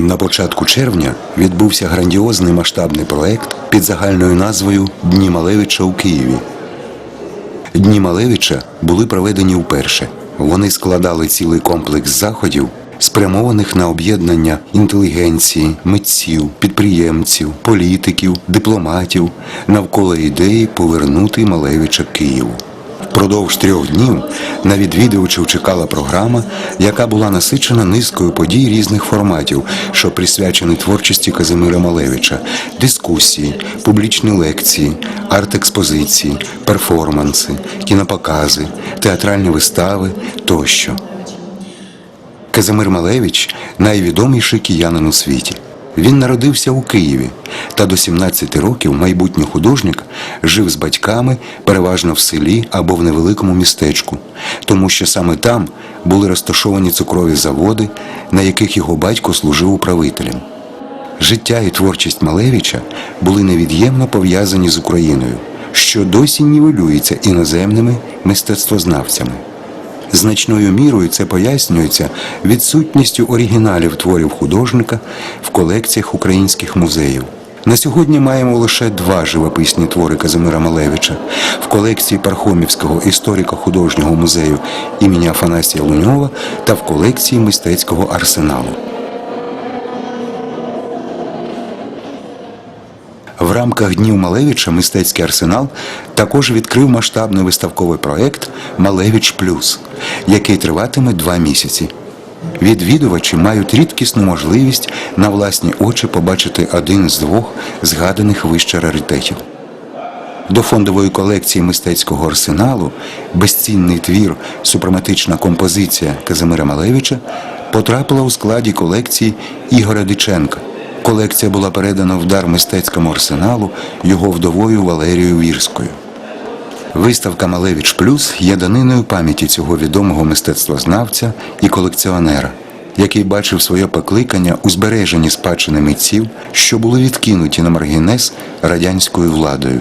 На початку червня відбувся грандіозний масштабний проект під загальною назвою Дні Малевича у Києві. Дні Малевича були проведені вперше. Вони складали цілий комплекс заходів, спрямованих на об'єднання інтелігенції, митців, підприємців, політиків, дипломатів навколо ідеї повернути Малевича Києву. Впродовж трьох днів на відвідувачів чекала програма, яка була насичена низкою подій різних форматів, що присвячені творчості Казимира Малевича, дискусії, публічні лекції, арт-експозиції, перформанси, кінопокази, театральні вистави тощо. Казимир Малевич найвідоміший киянин у світі. Він народився у Києві та до 17 років майбутній художник жив з батьками переважно в селі або в невеликому містечку, тому що саме там були розташовані цукрові заводи, на яких його батько служив управителем. Життя і творчість Малевича були невід'ємно пов'язані з Україною, що досі нівелюється іноземними мистецтвознавцями. Значною мірою це пояснюється відсутністю оригіналів творів художника в колекціях українських музеїв. На сьогодні маємо лише два живописні твори Казимира Малевича в колекції Пархомівського історико-художнього музею імені Афанасія Луньова та в колекції мистецького арсеналу. В рамках Днів Малевича мистецький арсенал також відкрив масштабний виставковий проект Малевич Плюс, який триватиме два місяці. Відвідувачі мають рідкісну можливість на власні очі побачити один з двох згаданих вище раритетів. До фондової колекції мистецького арсеналу безцінний твір Супрематична композиція Казимира Малевича потрапила у складі колекції Ігоря Диченка. Колекція була передана в дар мистецькому арсеналу його вдовою Валерією Вірською. Виставка Малевич Плюс є даниною пам'яті цього відомого мистецтвознавця і колекціонера, який бачив своє покликання у збереженні спадщини митців, що були відкинуті на маргінез радянською владою.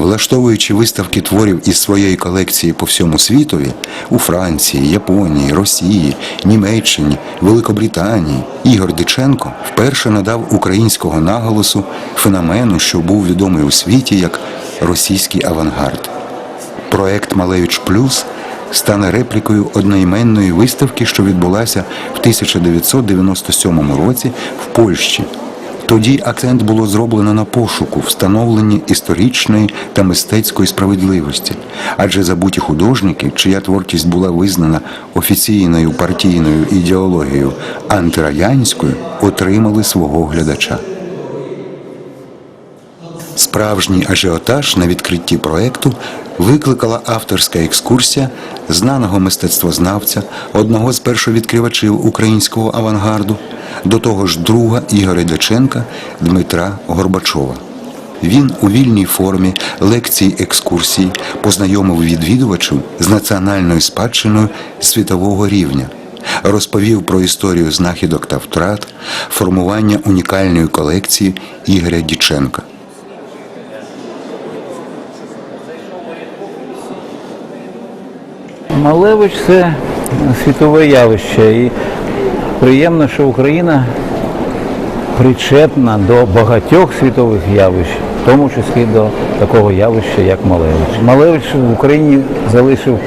Влаштовуючи виставки творів із своєї колекції по всьому світові у Франції, Японії, Росії, Німеччині, Великобританії, Ігор Диченко вперше надав українського наголосу феномену, що був відомий у світі як російський авангард. Проект Малевич Плюс стане реплікою одноіменної виставки, що відбулася в 1997 році в Польщі. Тоді акцент було зроблено на пошуку, встановленні історичної та мистецької справедливості, адже забуті художники, чия творчість була визнана офіційною партійною ідеологією антирадянською, отримали свого глядача. Справжній ажіотаж на відкритті проекту викликала авторська екскурсія знаного мистецтвознавця, одного з першовідкривачів українського авангарду, до того ж друга Ігоря Дяченка Дмитра Горбачова. Він у вільній формі лекцій екскурсій познайомив відвідувачів з національною спадщиною світового рівня, розповів про історію знахідок та втрат, формування унікальної колекції Ігоря Діченка. Малевич це світове явище і приємно, що Україна причетна до багатьох світових явищ, в тому числі до такого явища, як Малевич. Малевич в Україні залишив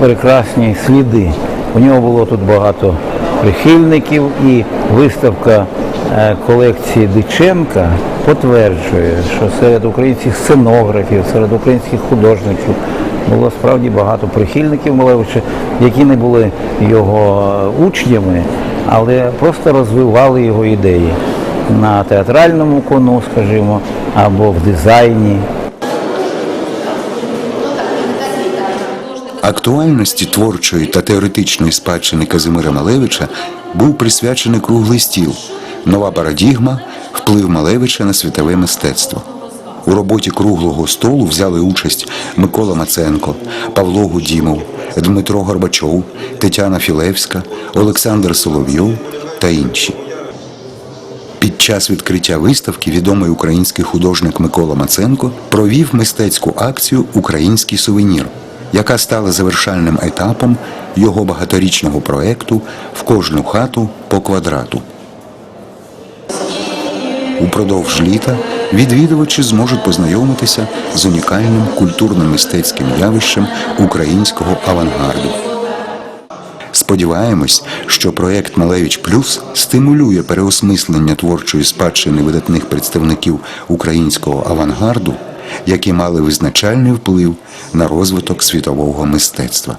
прекрасні сліди. У нього було тут багато прихильників і виставка е, колекції Диченка потверджує, що серед українських сценографів, серед українських художників було справді багато прихильників Малевича, які не були його учнями, але просто розвивали його ідеї на театральному кону, скажімо, або в дизайні. Актуальності творчої та теоретичної спадщини Казимира Малевича був присвячений круглий стіл, нова парадігма, вплив Малевича на світове мистецтво. У роботі круглого столу взяли участь Микола Маценко, Павло Гудімов, Дмитро Горбачов, Тетяна Філевська, Олександр Соловйов та інші. Під час відкриття виставки відомий український художник Микола Маценко провів мистецьку акцію Український сувенір, яка стала завершальним етапом його багаторічного проекту в кожну хату по квадрату. Упродовж літа відвідувачі зможуть познайомитися з унікальним культурно-мистецьким явищем українського авангарду. Сподіваємось, що проєкт Малевич Плюс стимулює переосмислення творчої спадщини видатних представників українського авангарду, які мали визначальний вплив на розвиток світового мистецтва.